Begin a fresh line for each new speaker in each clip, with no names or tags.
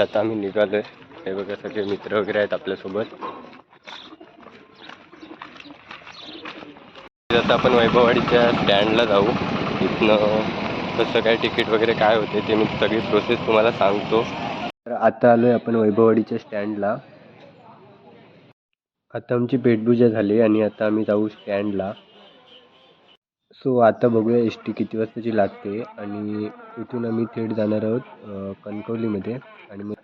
Guys आता आम्ही निघालो आहे हे बघा सगळे मित्र वगैरे आहेत आपल्यासोबत. आता आपण वैभववाडीच्या स्टँडला जाऊ. तिथनं कसं काय तिकीट वगैरे काय होते ते मी सगळी प्रोसेस तुम्हाला सांगतो. तर आता आलो आहे आपण वैभववाडीच्या स्टँडला. आता आमची पेटपूजा झाली आणि आता आम्ही जाऊ स्टँडला. सो आता बघूया एस टी किती वाजताची लागते आणि इथून आम्ही थेट जाणार आहोत कणकवलीमध्ये. आणि मग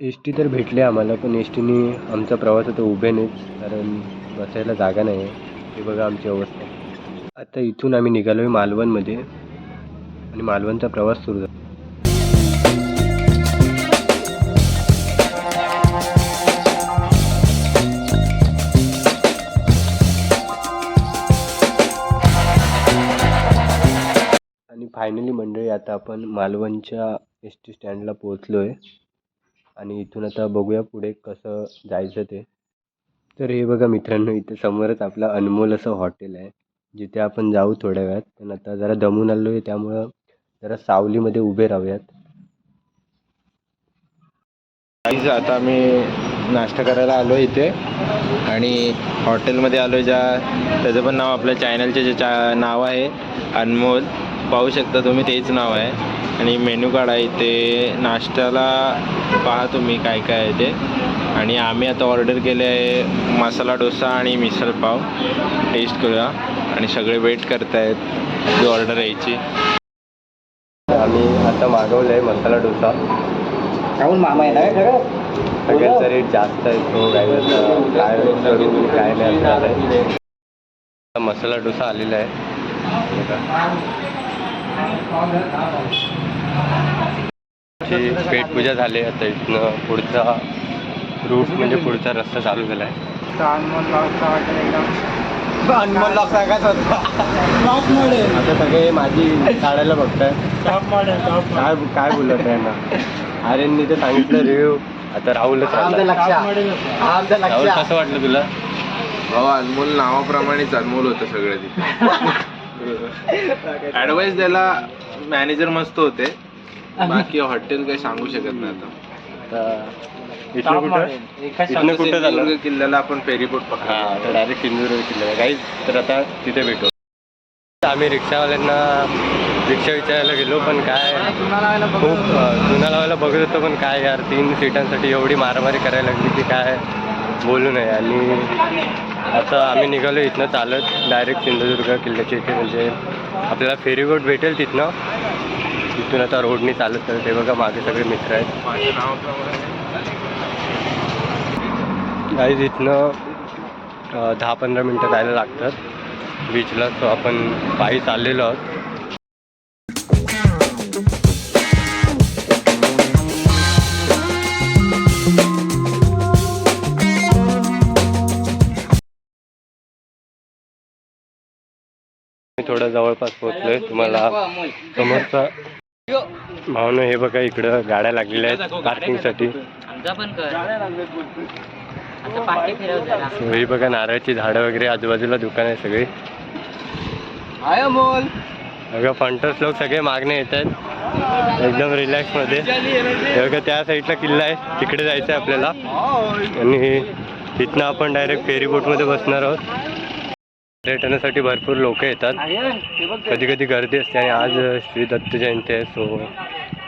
एस टी तर भेटले आम्हाला पण एस टीने आमचा प्रवास आता उभ्यानेच कारण बसायला जागा नाही आहे हे बघा आमची अवस्था. आता इथून आम्ही निघालो आहे मालवणमध्ये आणि मालवणचा प्रवास सुरू झाला. फायनली मंडळी आता आपण मालवणच्या एस टी स्टँडला पोहोचलो आहे आणि इथून आता बघूया पुढे कसं जायचं ते. तर हे बघा मित्रांनो इथे समोरच आपलं अनमोल असं हॉटेल आहे. जिथे आपण जाऊ थोड्या वेळात. पण आता जरा दमून आलो आहे त्यामुळं जरा सावलीमध्ये उभे राहूयात.
काहीच आता आम्ही नाश्ता करायला आलो इथे. आणि हॉटेलमध्ये आलो ज्या त्याचं पण नाव आपल्या चॅनलचे जे चा नाव आहे अनमोल. पाहू शकता तुम्ही तेच नाव आहे. आणि मेनू कार्ड आहे इथे नाश्त्याला पहा तुम्ही काय काय आहे ते. आणि आम्ही आता ऑर्डर केले आहे मसाला डोसा आणि मिसळ पाव. टेस्ट करूया. आणि सगळे वेट करतायत ती ऑर्डर यायची.
आम्ही आता मागवलं आहे मसाला डोसा.
राहुल मामा आहे ना
सगळ्यांचा रेट जास्त आहे तो काय आता काय नाही मसाला डोसा आलेला आहे. पेटपूजा झाली आता इथनं पुढचा रूट म्हणजे पुढचा रस्ता चालू झाला आहे.
अनमोल लॉक सांगायचं टॉप मॉडेल
आता सगळे माझी काढायला बघताय.
टॉप मॉडेल टॉप
काय काय बोलत आहे ना? आर्यननी तर सांगितलं रिव्ह्यू आता राहुलच राहिला. कसं वाटलं तुला?
हो अनमोल नावाप्रमाणेच अनमोल होतं सगळं तिथे. ऍडवाइस द्यायला मॅनेजर मस्त होते. बाकी हॉटेल काही सांगू शकत नाही आता.
कुठं? इथनं कुठं झालं?
सिंधुदुर्ग किल्ल्याला आपण फेरीबोट
हा
पकडला
डायरेक्ट सिंधुदुर्ग किल्ला काही तर आता तिथे भेटू. आम्ही रिक्षावाल्यांना रिक्षा विचारायला गेलो पण काय? खूप अं, चुना लावायला बघत होतो पण काय यार? तीन सीटांसाठी एवढी मारामारी करायला लागली की काय? बोलू नये. आणि आता आम्ही निघालो इथनं चालत डायरेक्ट सिंधुदुर्ग किल्ल्याच्या इथे. म्हणजे आपल्याला फेरीबोट भेटेल तिथनं. तिथून आता रोडनी चालत चालत ते बघा मागे सगळे मित्र आहेत.
काही तिथनं
गाईज इथनं दहा पंधरा मिनटं जायला लागतात. बीचला सो आपण पायी चाललेलो आहोत. थोडं जवळपास पोहोचलोय. तुम्हाला समोरचा भावनं हे बघा इकडं गाड्या लागलेल्या आहेत पार्किंगसाठी So, ही बघा नारळाची झाडं वगैरे आजूबाजूला दुकान आहे सगळी. बघा फंटर्स लोक सगळे मागणे येत आहेत. एकदम रिलॅक्समध्ये. हे बघा त्या साईडला किल्ला आहे. तिकडे जायचं आहे आपल्याला आणि तिथनं आपण डायरेक्ट फेरी बोटमध्ये बसणार आहोत. पर्यटनासाठी भरपूर लोक येतात. कधी कधी गर्दी असते आणि आज श्री दत्त जयंती आहे सो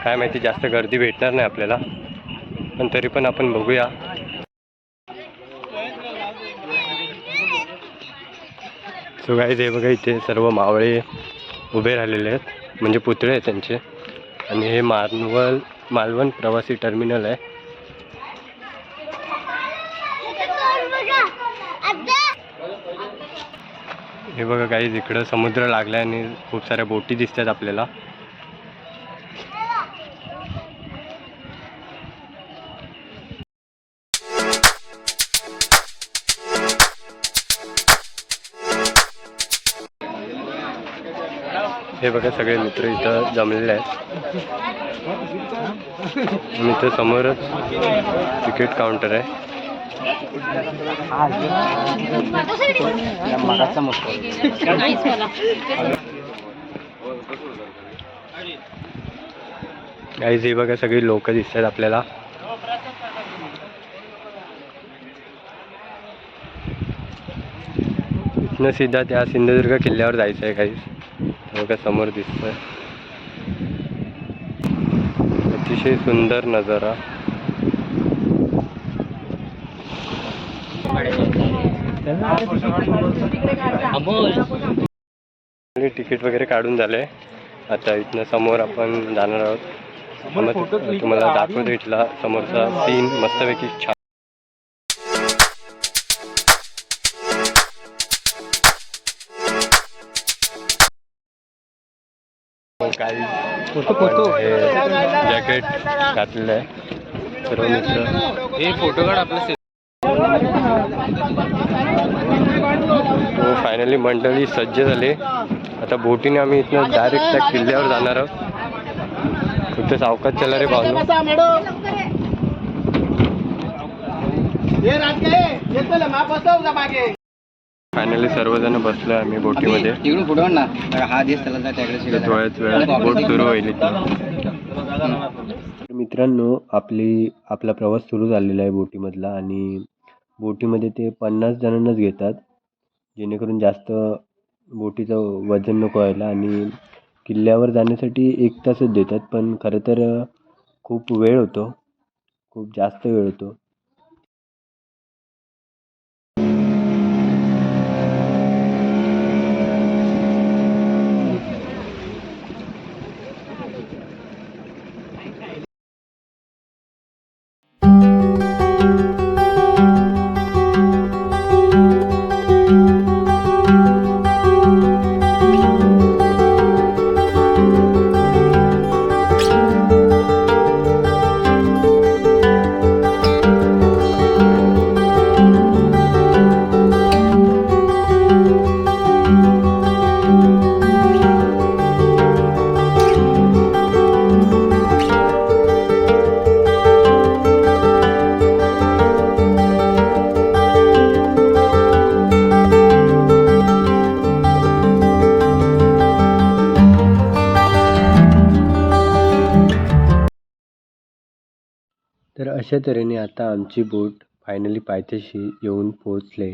काय माहिती जास्त गर्दी भेटणार नाही आपल्याला. पण तरी पण आपण बघूया. सो काय हे बघा इथे सर्व मावळे उभे राहिलेले आहेत. म्हणजे पुतळे आहेत त्यांचे. आणि हे मालवण मालवण प्रवासी टर्मिनल आहे. हे बघा काही इकडं समुद्र लागला आणि खूप साऱ्या बोटी दिसतात आपल्याला. हे बघा सगळे मित्र इथं जमलेले आहेत. इथं समोरच तिकीट काउंटर आहे. गाईज हे बघा सगळी लोक दिसतात आपल्याला. इथनं सिद्धा त्या सिंधुदुर्ग किल्ल्यावर जायचं आहे बघा समोर दिसतंय. अतिशय सुंदर नजारा. तिकीट वगैरे काढून झाले. आता इथनं समोर आपण जाणार आहोत. तुम्हाला दाखवतो इथला समोरचा सीन मस्तपैकी छान. जॅकेट घातलेलं आहे. सर्व मित्र
हे फोटो काढ आपलं
हो फायनली मंडळी सज्ज झाले. आता बोटीने आम्ही इथनं डायरेक्ट त्या किल्ल्यावर जाणार आहोत. कुठे सावकाश चला रे पाहून फायनली सर्वजण बसलो आम्ही बोटीमध्ये.
इकडून पुढे हा दिस
थोड्याच वेळात बोट सुरू होईल मित्रांनो आपली आपला प्रवास सुरू झालेला आहे बोटीमधला आणि बोटीमध्ये ते पन्नास जणांनाच घेतात. जेणेकरून जास्त बोटीचं वजन नको व्हायला आणि किल्ल्यावर जाण्यासाठी एक तासच देतात. पण खरं तर खूप वेळ होतो. खूप जास्त वेळ होतो. अशा तऱ्हेने आता आमची बोट फायनली पायथ्याशी येऊन पोहोचले.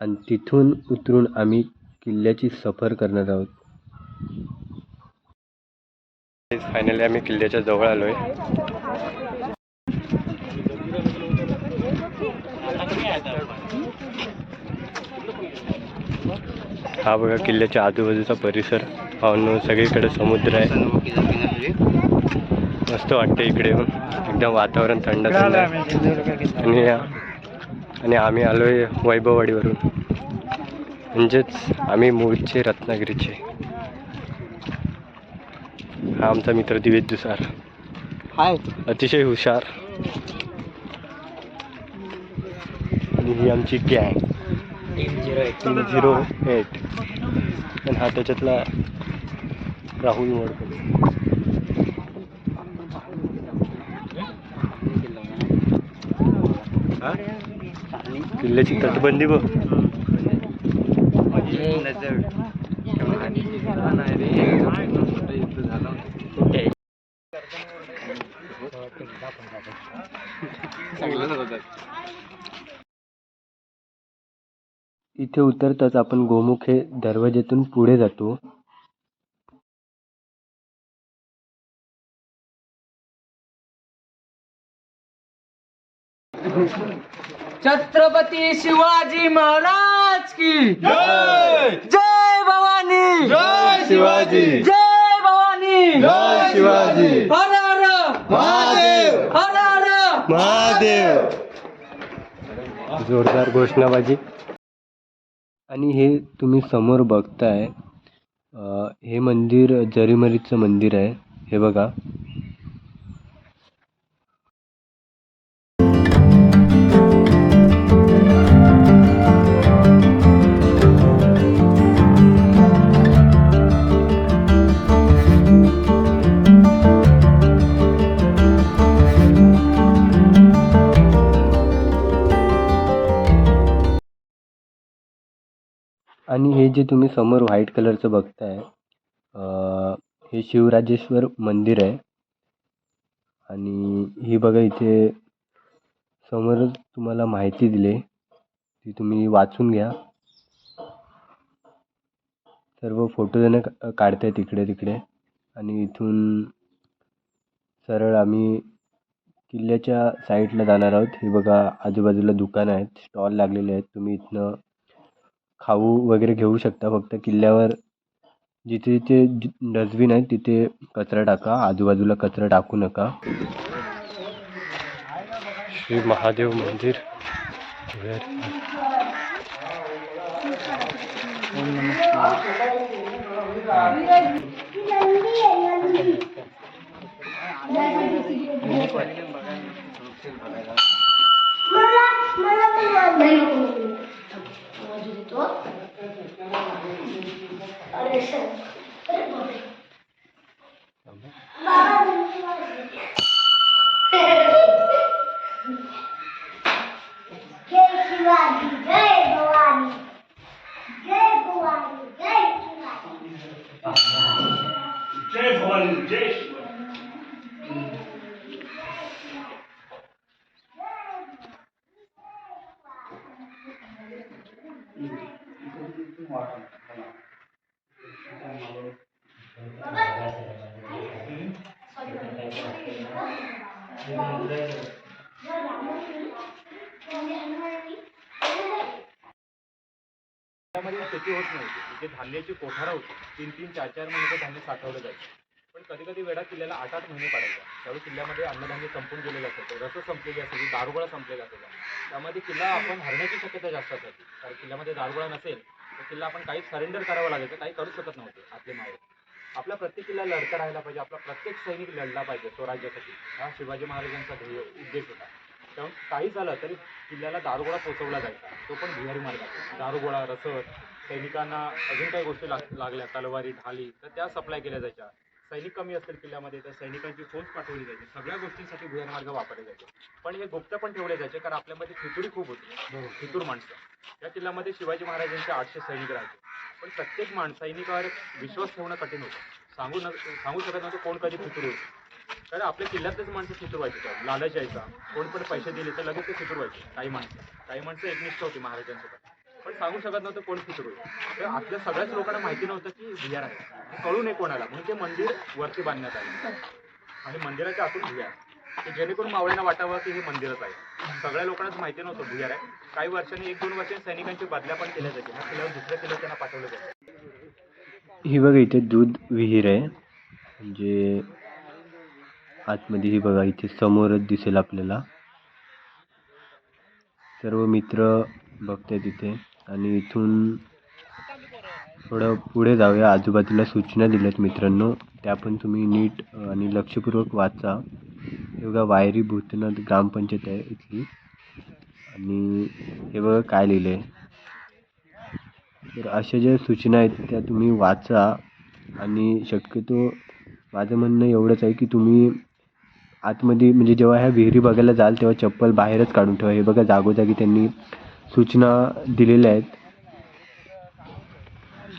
आणि तिथून उतरून आम्ही किल्ल्याची सफर करणार आहोत. फायनली आम्ही किल्ल्याच्या जवळ आलोय. हा बघा किल्ल्याच्या आजूबाजूचा परिसर. पाहून सगळीकडे समुद्र आहे. मस्त वाटतं इकडे येऊन. एकदम वातावरण थंड थंड. आहे. आणि आणि आम्ही आलोय वैभववाडीवरून. म्हणजेच आम्ही मूळचे रत्नागिरीचे. हा आमचा मित्र दिवेश दुसार.
हाय.
अतिशय हुशार. आणि ही आमची गँग तीन झिरो एट आणि हा त्याच्यातला राहुल मोडकर. किल्ल्याची तटबंदी बघ. इथे उतरताच आपण गोमुख हे दरवाज्यातून पुढे जातो.
छत्रपती शिवाजी महाराज की। जय! भवानी। जय
शिवाजी।
जय भवानी।
जय शिवाजी।
हर हर।
महादेव।
हर हर।
महादेव। जोरदार घोषणाबाजी. आणि हे तुम्ही समोर बघताय हे मंदिर जरीमरीचं मंदिर आहे हे बघा. आणि हे जे तुम्ही समोर व्हाईट कलरचं बघताय हे शिवराजेश्वर मंदिर आहे. आणि ही बघा इथे समोरच तुम्हाला माहिती दिली ती तुम्ही वाचून घ्या. सर्व फोटोजणं जण काढत तिकडे. आणि इथून सरळ आम्ही किल्ल्याच्या साईडला जाणार आहोत. हे बघा आजूबाजूला दुकानं आहेत स्टॉल लागलेले आहेत. तुम्ही इथनं खाऊ वगैरे घेऊ शकता. फक्त किल्ल्यावर जिथे जिथे डस्टबिन आहे तिथे कचरा टाका. आजूबाजूला कचरा टाकू नका. श्री महादेव मंदिर.
जय शिवाजी जय भवानी जय भवानी जय शिवाजी
जय भवानी जय
किल्ल्याची धान्याची कोठारा तीन तीन चार चार महिने धान्य साठवलं जायचं. पण कधी कधी वेळा किल्ल्याला आठ आठ महिने पडायचा. त्यावेळी किल्ल्यामध्ये अन्नधान्य संपून गेलेलं असायचं. रस संपलेली असायची दारुगोळा संपलेला असायचा. त्यामध्ये किल्ला आपण हरण्याची शक्यता जास्त असायची. कारण किल्ल्यामध्ये दारुगोळा नसेल तर किल्ला आपण काही सरेंडर करावं लागायचं काही करू शकत नव्हते आपले मावळे. आपला प्रत्येक किल्ला लढता राहायला पाहिजे आपला प्रत्येक सैनिक लढला पाहिजे स्वराज्यासाठी. हा शिवाजी महाराजांचा ध्येय उद्देश होता. त्यामुळे काही झालं तरी किल्ल्याला दारुगोळा पोचवला जायचा. तो पण भुयारी मार्गात दारुगोळा रसद सैनिकांना अजून काही गोष्टी लाग लागल्या तलवारी ढाली तर त्या सप्लाय केल्या जायच्या. सैनिक कमी असतील किल्ल्यामध्ये तर सैनिकांची फौज पाठवली जायची. सगळ्या गोष्टींसाठी भुयार मार्ग वापरले जायचे. पण हे गुप्त पण ठेवले जायचे कारण आपल्यामध्ये फितुरी खूप होती. फितूर माणसं. या किल्ल्यामध्ये शिवाजी महाराजांचे आठशे सैनिक राहायचे. पण प्रत्येक माण सैनिकावर विश्वास ठेवणं कठीण होतं. सांगू न सांगू शकत नव्हतं कोण कधी फितूर होईल कारण आपल्या किल्ल्यातलेच माणसं फितूर व्हायची. लालच यायचा. कोण पण पैसे दिले तर लगेच ते फितूर व्हायचे. काही माणसं. काही माणसं एकनिष्ठ होती महाराजांसोबत. पण सांगू शकत नव्हतं कोण फितूर तर आपल्या सगळ्याच लोकांना माहिती नव्हतं की भुयार आहे. कळू नये कोणाला म्हणून ते मंदिर वरती बांधण्यात आले. आणि मंदिराच्या आतून भुयार की जेणेकरून मावळ्यांना वाटावं की हे मंदिरच आहे. सगळ्या लोकांनाच माहिती नव्हतं भुयार आहे. काही वर्षांनी एक दोन वर्षांनी सैनिकांची बदल्या पण केल्या जाते ह्या किल्ल्यावर दुसऱ्या किल्ल्यावर त्यांना पाठवलं जायचं.
ही बघा इथे दूध विहीर आहे. म्हणजे आतमध्ये ही बघा इथे समोरच दिसेल आपल्याला. सर्व मित्र बघताय तिथे आणि इथून थोडं पुढे जाऊया. आजूबाजूला सूचना दिल्यात मित्रांनो. त्या पण तुम्ही नीट आणि लक्षपूर्वक वाचा. हे बघा वायरी भूतनाथ ग्रामपंचायत आहे इथली. आणि हे बघा काय लिहिलं आहे तर अशा ज्या सूचना आहेत त्या तुम्ही वाचा. आणि शक्यतो माझं म्हणणं एवढंच आहे की तुम्ही आतमध्ये म्हणजे जेव्हा ह्या विहिरी बघायला जाल तेव्हा चप्पल बाहेरच काढून ठेवा. हे बघा जागोजागी त्यांनी सूचना दिलेल्या आहेत.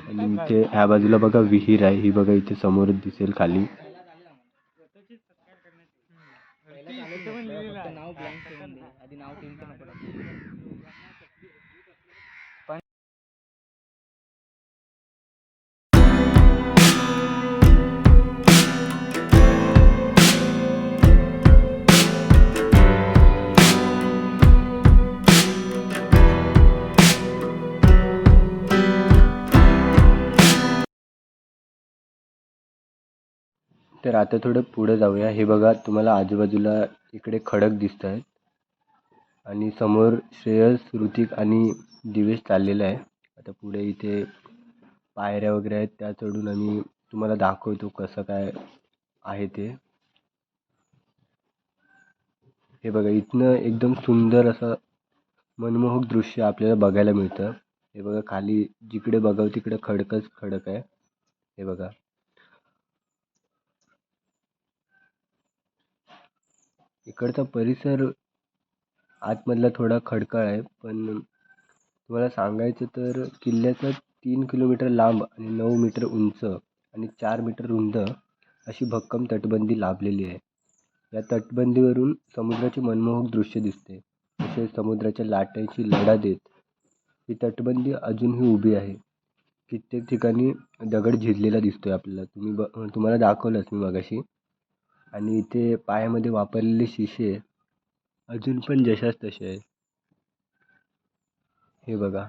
आणि इथे ह्या बाजूला बघा विहीर आहे. ही बघा इथे समोरच दिसेल खाली. तर आता थोडं पुढं जाऊया. हे बघा तुम्हाला आजूबाजूला इकडे खडक दिसत आहेत आणि समोर श्रेयस ऋतिक आणि दिवेश चाललेला आहे आता पुढे इथे पायऱ्या वगैरे आहेत. त्या चढून आम्ही तुम्हाला दाखवतो कसं काय आहे ते. हे बघा इथनं एकदम सुंदर असं मनमोहक दृश्य आपल्याला बघायला मिळतं. हे बघा खाली जिकडे बघावं तिकडे खडकच खडक आहे. हे बघा. इकडचा परिसर आतमधला थोडा खडकाळ आहे पण तुम्हाला सांगायचं तर किल्ल्याचं तीन किलोमीटर लांब आणि नऊ मीटर उंच आणि चार मीटर रुंद अशी भक्कम तटबंदी लाभलेली आहे. या तटबंदीवरून समुद्राचे मनमोहक दृश्य दिसते. तसेच समुद्राच्या लाटांशी लढा देत ही तटबंदी अजूनही उभी आहे. कित्येक ठिकाणी दगड झिजलेला आहे आपल्याला. तुम्ही ब तुम्हाला दाखवलंच मी मगाशी. आणि इथे पायामध्ये वापरलेले शिसे अजून पण जशास तसे आहे हे बघा.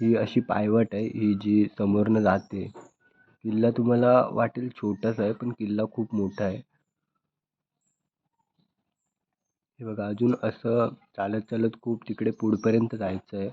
ही अशी पायवाट आहे. ही जी समोरनं जाते. किल्ला तुम्हाला वाटेल छोटासा आहे पण किल्ला खूप मोठा आहे. हे बघा. अजून असं चालत चालत खूप तिकडे पुढपर्यंत जायचं आहे.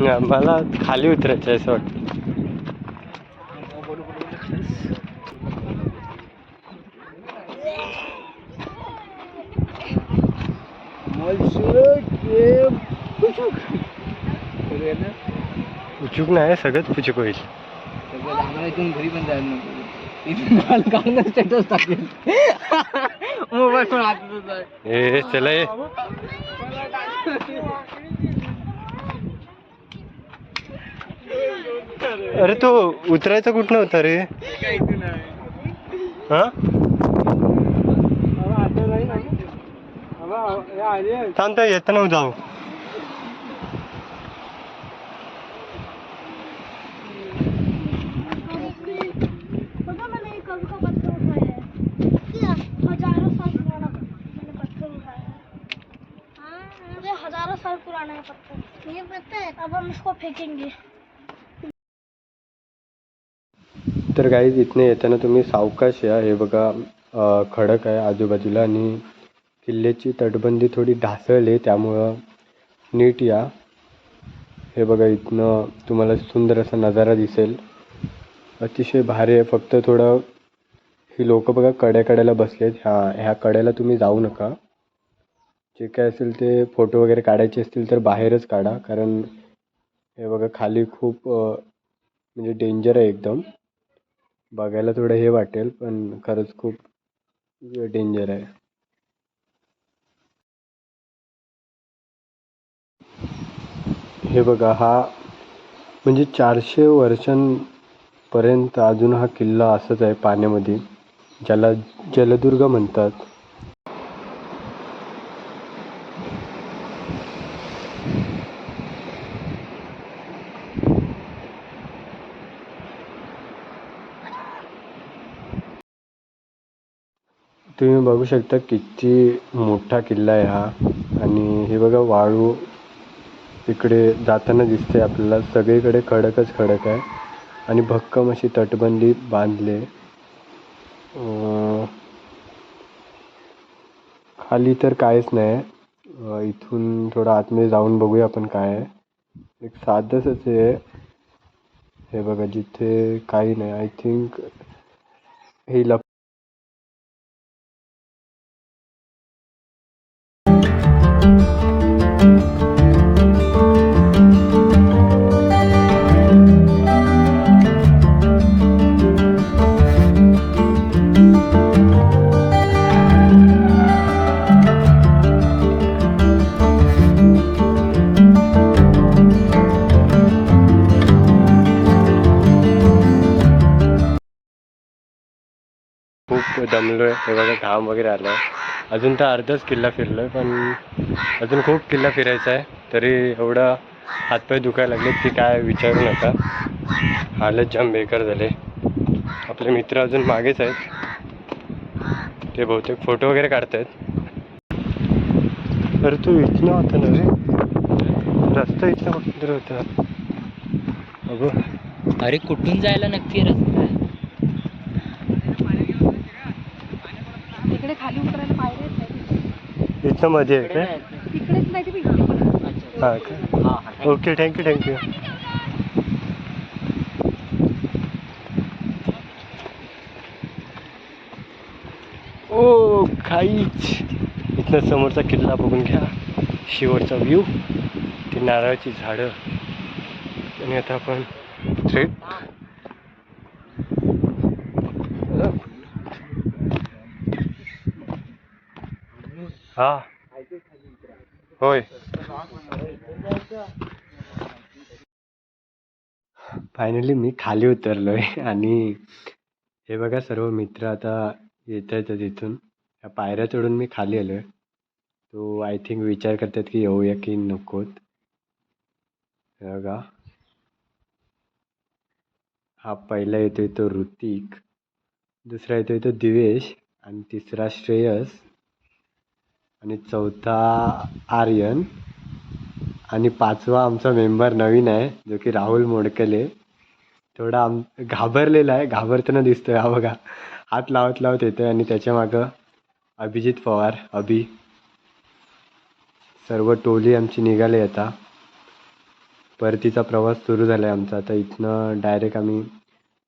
मला खाली उतरायचं आहे असं वाटतं. उचूक नाही सगळंच पुचूक होईल.
आम्हाला इथून घरी पण जायला नको इथून काढून स्टेटस टाकेल मोबाईल पण
ए चला ये. अरे तो उतरायचा कुठनं होता रे? हा? थांब तर येताना जाऊ.
पता मैंने ये कब का पत्थर उठाया है क्या हजारों साल पुराना मैंने पत्थर। उठाया है हाँ ये हजारों साल पुराना है पत्थर। ये पता है अब हम इसको फेंकेंगे।
तर काही इथनं येताना तुम्ही सावकाश या. हे बघा खडक आहे आजूबाजूला आणि किल्ल्याची तटबंदी थोडी ढासळली आहे त्यामुळं नीट या. हे बघा इथनं तुम्हाला सुंदर असा नजारा दिसेल. अतिशय भारी आहे फक्त थोडं ही लोक बघा कड्याकड्याला बसलेत ह्या ह्या कड्याला तुम्ही जाऊ नका. जे काय असेल ते फोटो वगैरे काढायचे असतील तर बाहेरच काढा कारण हे बघा खाली खूप म्हणजे डेंजर आहे एकदम. बघायला थोडं हे वाटेल पण खरंच खूप डेंजर आहे. हे बघा हा म्हणजे चारशे वर्षांपर्यंत अजून हा किल्ला असंच आहे पाण्यामध्ये ज्याला जलदुर्ग म्हणतात. तुम्ही बघू शकता किती मोठा किल्ला आहे हा. आणि हे बघा वाळू इकडे जाताना दिसते आपल्याला. सगळीकडे खडकच खडक आहे. आणि भक्कम अशी तटबंदी बांधले खाली तर काहीच नाही. इथून थोडं आतमध्ये जाऊन बघूया आपण काय आहे. एक साधंच आहे. हे बघा जिथे काही नाही. आय थिंक हे लप खूप दमलो आहे हे बघा घाम वगैरे आला आहे अजून तर अर्धाच किल्ला फिरलो आहे पण अजून खूप किल्ला फिरायचा आहे. तरी एवढा हातपाय दुखायला लागलेत की काय विचारू नका. हालत जाम बेकार झाले आपले मित्र अजून मागेच आहेत. ते बहुतेक फोटो वगैरे काढतायत. अरे तू इथनं होता ना रे? रस्ता इथनं कुठं होता. अगं.
अरे कुठून जायला नक्की रस्ता आहे
तिकडे खाली उतरायला पायऱ्या
इथनं मध्ये आहे काय
तिकडेच नाही ते इकडे पण
हां का? ओके थँक्यू थँक्यू ओ काहीच. इथनं समोरचा किल्ला बघून घ्या. शेवटचा व्ह्यू ती नारळाची झाडं. आणि आता आपण थ्रेट हा. होय. फायनली मी खाली उतरलो आहे आणि हे बघा सर्व मित्र आता येत आहेत तिथून. या पायऱ्या चढून मी खाली आलो आहे तो आय थिंक विचार करतात की येऊया की नकोत. हे बघा. हा पहिला येतोय तो ऋतिक. दुसरा येतोय तो दिवेश. आणि तिसरा श्रेयस. आणि चौथा आर्यन. आणि पाचवा आमचा मेंबर नवीन आहे जो की राहुल मोडकले. थोडा आम घाबरलेला आहे घाबरताना दिसतोय हा बघा. हात लावत लावत येतोय आणि त्याच्या मागं अभिजित पवार अभि. सर्व टोली आमची निघाली आता. परतीचा प्रवास सुरू झाला आहे आमचा. आता इथनं डायरेक्ट आम्ही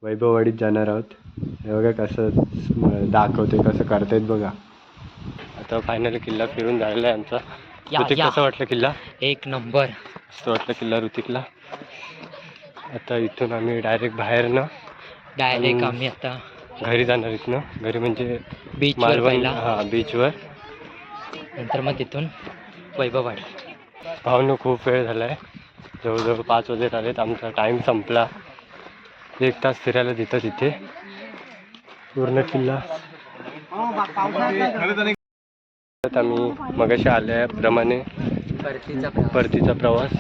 वैभववाडीत जाणार आहोत. हे बघा कसं दाखवते कसं करतायत बघा. आता फायनली किल्ला फिरून झालेला आहे आमचा. ऋतिक. कसं वाटलं किल्ला?
एक नंबर.
असं वाटलं किल्ला ऋतिकला. आता इथून आम्ही डायरेक्ट बाहेरनं
डायरेक्ट आम्ही आता
घरी जाणार इथनं. घरी म्हणजे
बीचवर
मालवण हां बीचवर
नंतर मग तिथून वैभववाडी.
भावनं खूप वेळ झाला आहे जवळजवळ पाच वाजत आलेत. आमचा टाईम संपला. एक तास फिरायला देतात तिथे पूर्ण किल्ला. आम्ही मगाशी आल्याप्रमाणे
परतीचा
परतीचा प्रवास.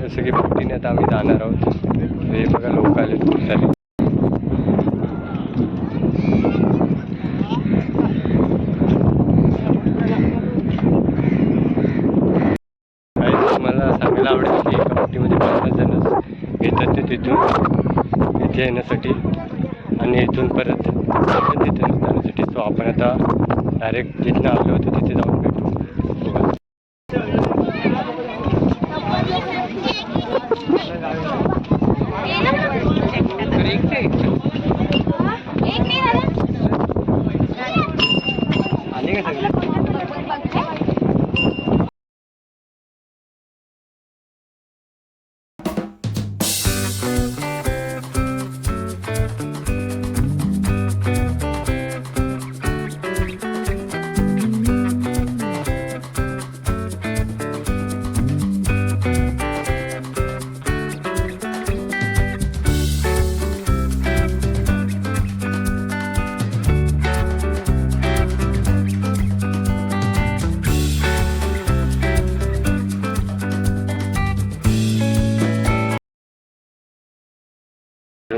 जसं की बोटीने आता आम्ही जाणार आहोत. हे बघा लोक आले खूप सारे मला सांगायला आवडेल की एका बोटीमध्ये पन्नास जणच घेतात ते तिथून. इथे येण्यासाठी. आणि इथून परत तिथे जाण्यासाठी. तो आपण आता डायरेक्ट जिथनं आलो होतो तिथे जाऊन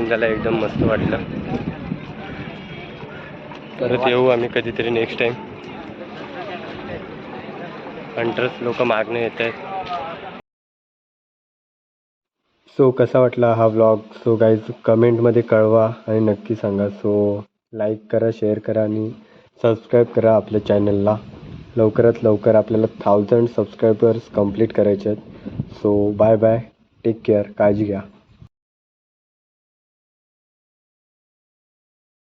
दर्शन एकदम मस्त वाटलं. परत येऊ आम्ही कधीतरी नेक्स्ट टाइम हंटर्स लोक मागणे येत आहेत. सो कसा वाटला हा व्लॉग सो गाईज कमेंटमध्ये कळवा आणि नक्की सांगा. सो लाईक करा शेअर करा आणि सबस्क्राईब करा आपल्या चॅनलला लवकरात लवकर आपल्याला थाउजंड सबस्क्रायबर्स कंप्लीट करायचे आहेत. So bye bye take care काळजी घ्या.